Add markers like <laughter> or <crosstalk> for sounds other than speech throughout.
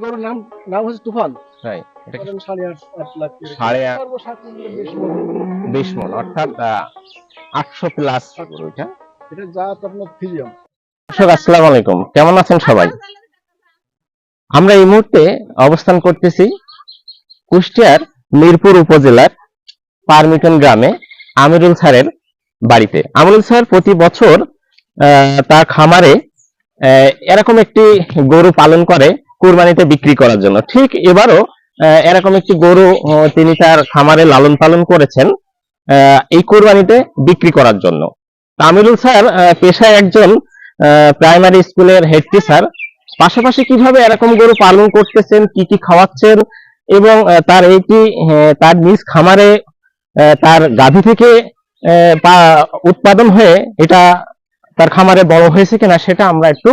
গরুর নাম নাম হচ্ছে তুফান। তাই এটা কি? ধরেন সাড়ে আট আট লাখ সাড়ে আট। বিশ মন অর্থাৎ আটশো প্লাস গরুটা এটা জাত আপনার ফিজিয়াম। দর্শক আসসালামু আলাইকুম। কেমন আছেন সবাই? আমরা এই মুহূর্তে অবস্থান করতেছি কুষ্টিয়ার মিরপুর উপজেলার পারমিটন গ্রামে আমিরুল স্যারের বাড়িতে। আমিরুল স্যার প্রতি বছর আহ, তার খামারে আহ, এরকম একটি গরু পালন করে। কুরবানিতে বিক্রি করার জন্য। ঠিক এবারও এরকম একটি গরু তিনি তার খামারে লালন পালন করেছেন এই কোরবানিতে বিক্রি করার জন্য। আমিরুল স্যার পেশায় একজন প্রাইমারি স্কুলের হেড টিচার। পাশাপাশি কীভাবে এরকম গরু পালন করতেছেন, কি কি খাওয়াচ্ছেন, এবং তার এইটি তার নিজ খামারে তার গাভী থেকে উৎপাদন হয়ে এটা তার খামারে বড় হয়েছে কিনা সেটা আমরা একটু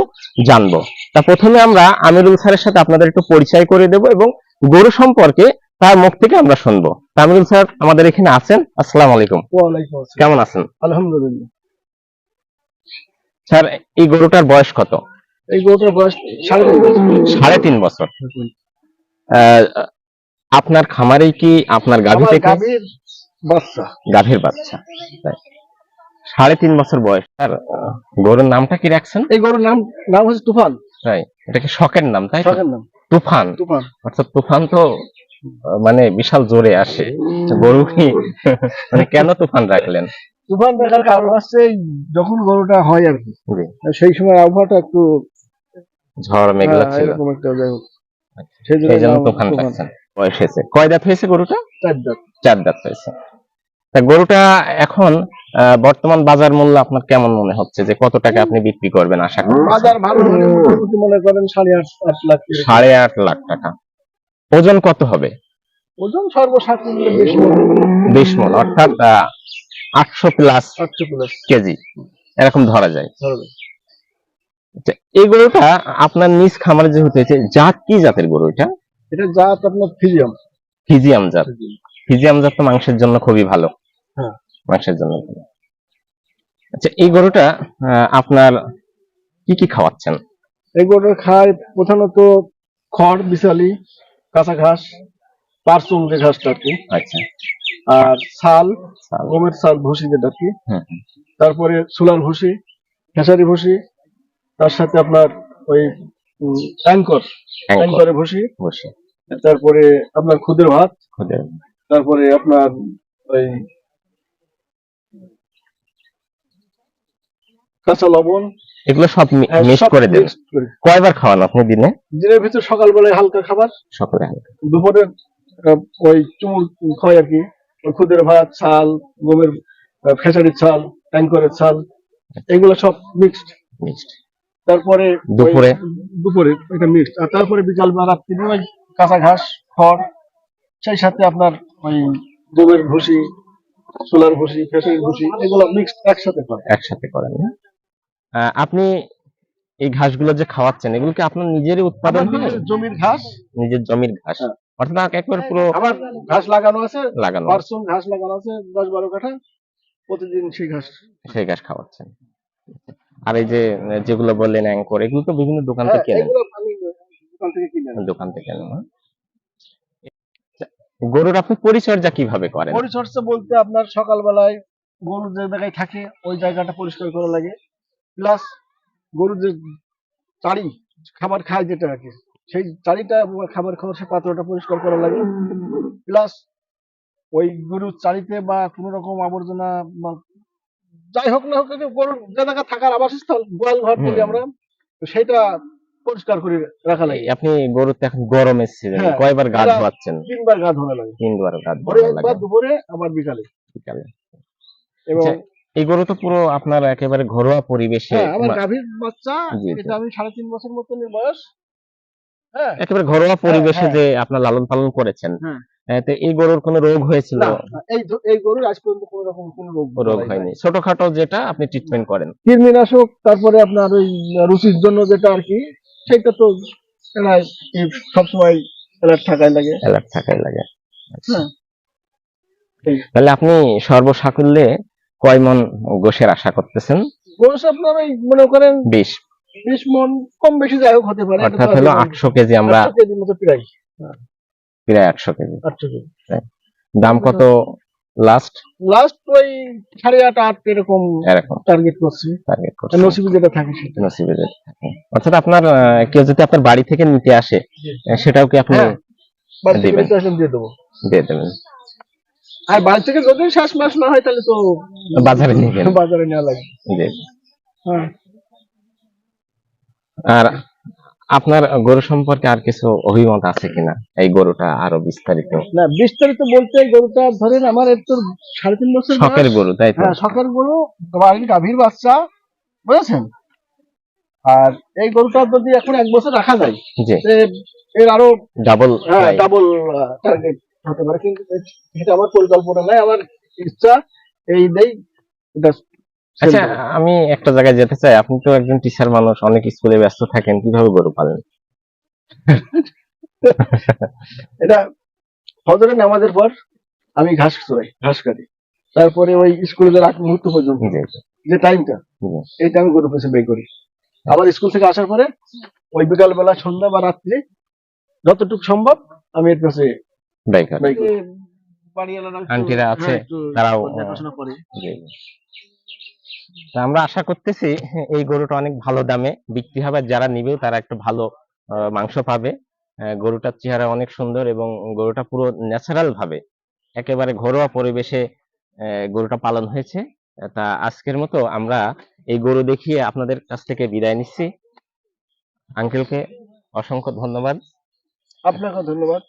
জানব। তা প্রথমে আমরা আমিরুল স্যারের সাথে আপনাদের একটু পরিচয় করে দেব এবং গরু সম্পর্কে তার মুখ থেকে আমরা শুনব। আমিরুল স্যার আমাদের এখানে আছেন আসসালামু আলাইকুম। কেমন আছেন? আলহামদুলিল্লাহ। স্যার এই গরুটার বয়স কত? এই গরুটার বয়স সাড়ে তিন বছর। আপনার খামারেই কি আপনার গাভী থেকে? গাভীর বাচ্চা। গাভীর বাচ্চা। সাড়ে তিন বছর বয়স। আর গরুর নামটা কি রাখছেন? এই গরুর নাম নাম হচ্ছে তুফান। তাই এটা কি শখের নাম তাই শখের নাম। তুফান? তুফান। অর্থাৎ তুফান তো মানে বিশাল জোরে আসে। গরু কি <laughs> মানে কেন তুফান রাখলেন? তুফান দেখার কারণ হচ্ছে যখন গরুটা হয় আর কি সেই সময় আবহাওয়াটা একটু ঝড় মেঘলা হ্যাঁ, ছিল। হোক সেই জন্য তুফান। রাখছেন। বয়স হয়েছে। কয় দাঁত হয়েছে গরুটা? চার দাঁত। চার দাঁত হয়েছে। তা গরুটা এখন বর্তমান বাজার মূল্য আপনার কেমন মনে হচ্ছে? যে কত টাকা আপনি বিক্রি করবেন আশা করি? বাজার ভালো হলে মোটামুটি মনে করেন সাড়ে আট লাখ। সাড়ে আট লাখ টাকা। ওজন কত হবে? ওজন সর্বসাত মূল্য বিশ। মন। অর্থাৎ আটশো প্লাস আটশো প্লাস কেজি। এরকম ধরা যায়। আচ্ছা, এই গরুটা আপনার নিজ খামারে যে হতেছে জাত কি জাতের গরু এটা? এটা জাত আপনার ফিজিয়াম। ফিজিয়াম জাত। ফিজিয়াম জাত তো মাংসের জন্য খুবই ভালো। মাংসের জন্য। আচ্ছা এই গরুটা আপনার কি কি খাওয়াচ্ছেন? এই গরুটা খায় প্রধানত খড় বিশালি কাঁচা ঘাস পারসুম যে ঘাসটা আর কি। আচ্ছা। আর ছাল গমের ছাল ভুসি যেটা আর কি। তারপরে সোলার ভুসি খেসারি ভুসি তার সাথে আপনার ওই অ্যাঙ্কর। অ্যাঙ্কর, ভুসি। তারপরে আপনার খুদের ভাত। তারপরে আপনার ওই কাঁচা লবণ। এগুলো সব হ্যাঁ, মিক্স করে দেন। কয়বার খাওয়ান আপনি দিনে? দিনের ভিতর সকালবেলায় হালকা খাবার সকালে দুপুরে ওই চুমুর খাওয়াই আর কি। ওই খুদের ভাত ছাল গমের খেসারির ছাল ট্যাঙ্করের ছাল এগুলো সব মিক্সড মিক্সড তারপরে দুপুরে? দুপুরে এটা মিক্সড আর তারপরে বিকাল বা রাত্রি ওই কাঁচা ঘাস খড় সেই সাথে আপনার ওই গমের ভুসি সোলার ভুসি খেসারির ভুসি এগুলো মিক্সড একসাথে করে একসাথে করেন না? আপনি এই ঘাসগুলো যে খাওয়াচ্ছেন এগুলো কি আপনার নিজেরই উৎপাদন আমার হয়? জমির ঘাস। নিজের জমির ঘাস। হ্যাঁ। অর্থাৎ একবার পুরো আবার ঘাস লাগানো আছে লাগানো পার্সন ঘাস লাগানো আছে কাঠা। প্রতিদিন সেই ঘাস। সেই ঘাস খাওয়াচ্ছেন। আর এই যে যেগুলো বললেন অ্যাঙ্কর এগুলো তো বিভিন্ন দোকান হ্যাঁ, থেকে কেনেন দোকান থেকে কিনে দোকান থেকে কেনেন আচ্ছা, গরুর আপনি পরিচর্যা কীভাবে করেন? পরিচর্যা বলতে আপনার সকালবেলায় গরু যে জায়গায় থাকে ওই জায়গাটা পরিষ্কার করা লাগে। প্লাস গরু যে চারি খাবার খায় যেটা আর কি। সেই চারিটা খাবার খাওয়ার সে পাত্রটা পরিষ্কার করা লাগে। প্লাস ওই গরুর চারিতে বা কোনো রকম আবর্জনা বা যাই হোক না হোক গরুর যে জায়গা থাকার আবাসস্থল গোয়াল ঘর বলি আমরা তো সেটা পরিষ্কার করে রাখা লাগে। আপনি গরুতে এখন গরমের সিজন হ্যাঁ, কয়বার গা ধোয়াচ্ছেন? তিনবার গা ধোয়া লাগে। তিনবার গা ধোয়া একবার লাগে। দুপুরে আবার বিকালে। বিকালে। এবং আচ্ছা, এই গরু তো পুরো আপনার একেবারে ঘরোয়া পরিবেশে হ্যাঁ আমার গাভীর বাচ্চা। এটা আমি সাড়ে তিন বছর মতন বয়স। হ্যাঁ। একেবারে ঘরোয়া পরিবেশে হ্যাঁ। যে আপনার লালন পালন করেছেন। হ্যাঁ। তো এই গরুর কোনো রোগ হয়েছিল? এই এই গরুর আজ পর্যন্ত কোনো রকম কোনো রোগ রোগ হয়নি। ছোটখাটো যেটা আপনি ট্রিটমেন্ট করেন। কৃমিনাশক তারপরে আপনার ওই রুচির জন্য যেটা আর কি সেটা তো সবসময় অ্যালার্ট থাকাই লাগে। অ্যালার্ট থাকাই লাগে। তাহলে আপনি সর্বসাকুল্যে কয় মন গোশের আশা করতেছেন? গোস আপনার ওই মনে করেন বিশ। বিশ মন কম বেশি যাই হোক হতে পারে অর্থাৎ হলো আটশো কেজি আমরা 800 মতো প্রায়। প্রায় আটশো কেজি। আটশো কেজি। দাম কত লাস্ট লাস্ট ওই সাড়ে আট আট এরকম এরকম। টার্গেট করছি। টার্গেট করছে। নসিবে যেটা থাকে সেটা। নসিবে যেটা থাকে। অর্থাৎ আপনার কেউ যদি আপনার বাড়ি থেকে নিতে আসে সেটাও কি আপনি হ্যাঁ। দিবেন। দিয়ে দেবো। দিয়ে দেবেন। আর বাড়ি থেকে যদি শ্বাস মাস না হয় তাহলে তো বাজারে নিবেন বাজারে নেওয়া লাগে। হ্যাঁ। আর আপনার গরু সম্পর্কে আর কিছু অভিমত আছে কিনা? এই গরুটা আরও বিস্তারিত। না বিস্তারিত বলতে গরুটা ধরেন আমার একটু সাড়ে তিন বছর। শখের গরু তাই তো? হ্যাঁ শখের গরু বাড়ির গাভীর বাচ্চা বুঝেছেন? আর এই গরুটা যদি এখন এক বছর রাখা যায় এর আরও ডাবল ডাবল টার্গেট হতে পারে কিন্তু এটা আমার পরিকল্পনা নাই আমার ইচ্ছা এই দেই এটা আচ্ছা আমি একটা জায়গায় যেতে চাই। আপনি তো একজন টিচার মানুষ অনেক স্কুলে ব্যস্ত থাকেন কীভাবে গরু পালেন? <laughs> এটা ফজরের নামাজের পর আমি ঘাস চড়াই ঘাস কাটি। তারপরে ওই স্কুলে যাওয়ার আগ মুহূর্ত পর্যন্ত যে টাইমটা এই আমি গরু পেছনে ব্যয় করি। আবার স্কুল থেকে আসার পরে ওই বিকালবেলা সন্ধ্যা বা রাত্রে যতটুকু সম্ভব আমি এর কাছে আন্টিরা আছে, হ্যাঁ, তারাও, আমরা আশা করতেছি এই গরুটা অনেক ভালো দামে বিক্রি হবে যারা নিবেও তারা একটা ভালো মাংস পাবে। গরুটার চেহারা অনেক সুন্দর এবং গরুটা পুরো ন্যাচারাল ভাবে একেবারে ঘরোয়া পরিবেশে আহ, গরুটা পালন হয়েছে। তা আজকের মতো আমরা এই গরু দেখিয়ে আপনাদের কাছ থেকে বিদায় নিচ্ছি। আঙ্কেলকে অসংখ্য ধন্যবাদ। আপনাকে ধন্যবাদ।